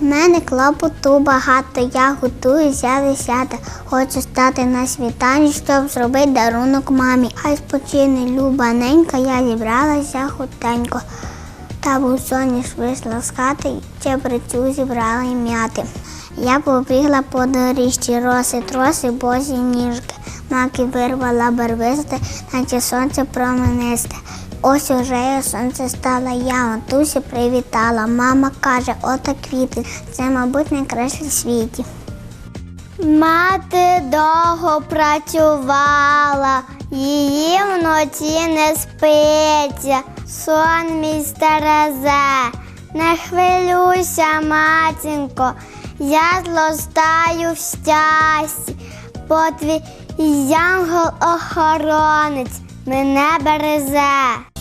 В мене клопоту багато, я готуюся висяти. Хочу стати на світанні, щоб зробити дарунок мамі. Хай спочине люба ненька, я зібралася хутенько. Та був соняш вийшла з хати, чебрецю зібрала і м'яти. Я побігла по доріжці, роси, троси, босі ніжки. Маки вирвала барвисте, наче сонце променисте. Ось уже сонце стала, я матусі привітала. Мама каже, ота квіти, це, мабуть, найкраще в світі. Мати довго працювала, її вночі не спиться, сон мій стерезе. Не хвилюйся, матінко, я злостаю в щасті, бо твій янгол-охоронець мене березе.